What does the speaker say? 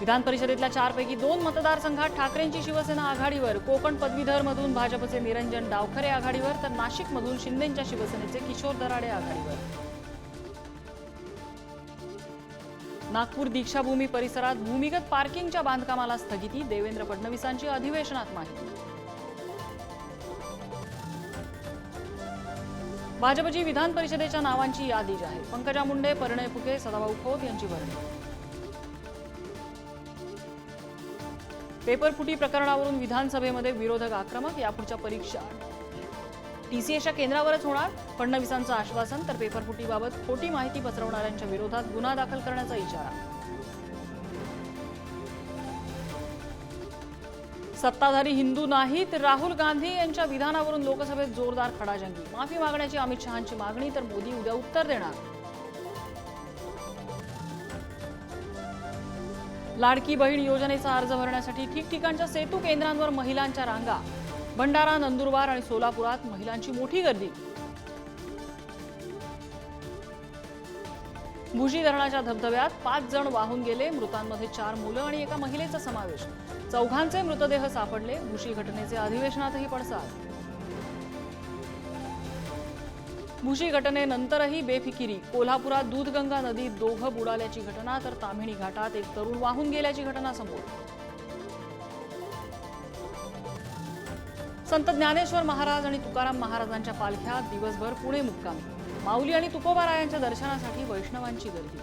विधान परिषदेतल्या चारपैकी दोन मतदारसंघात ठाकरेंची शिवसेना आघाडीवर कोकण पदवीधरमधून भाजपचे निरंजन डावखरे आघाडीवर तर नाशिकमधून शिंदेच्या शिवसेनेचे किशोर दराडे आघाडीवर. नागपूर दीक्षाभूमी परिसरात भूमिगत पार्किंगच्या बांधकामाला स्थगिती देवेंद्र फडणवीसांची अधिवेशनात माहिती. भाजपची विधान परिषदेच्या नावांची यादी जाहीर पंकजा मुंडे परिणय फुके सदाभाऊ खोत यांची वर्णी पेपरफुटी प्रकरणावरून विधानसभेमध्ये विरोधक आक्रमक यापुढच्या परीक्षा. टीसीएसच्या केंद्रावरच होणार फडणवीसांचं आश्वासन तर पेपरफुटीबाबत खोटी माहिती पसरवणाऱ्यांच्या विरोधात गुन्हा दाखल करण्याचा इशारा. सत्ताधारी हिंदू नाहीत राहुल गांधी यांच्या विधानावरून लोकसभेत जोरदार खडाजंगी. माफी मागण्याची अमित शहांची मागणी तर मोदी उद्या उत्तर देणार. लाडकी बहीण योजनेचा अर्ज भरण्यासाठी ठिकठिकाणच्या सेतू केंद्रांवर महिलांच्या रांगा. भंडारा नंदुरबार आणि सोलापुरात महिलांची मोठी गर्दी. भुजी धरणाच्या धबधब्यात पाच जण वाहून गेले मृतांमध्ये चार मुलं आणि एका महिलेचा समावेश. चौघांचे मृतदेह सापडले भुशी घटनेचे अधिवेशनातही पडसाद. भुशी घटनेनंतरही बेफिकिरी. कोल्हापुरात दूधगंगा नदीत दोघं बुडाल्याची घटना तर ताम्हिणी घाटात एक तरुण वाहून गेल्याची घटना समोर. संत ज्ञानेश्वर महाराज आणि तुकाराम महाराजांच्या पालख्या दिवसभर पुणे मुक्काम. माऊली आणि तुकोबारायांच्या दर्शनासाठी वैष्णवांची गर्दी.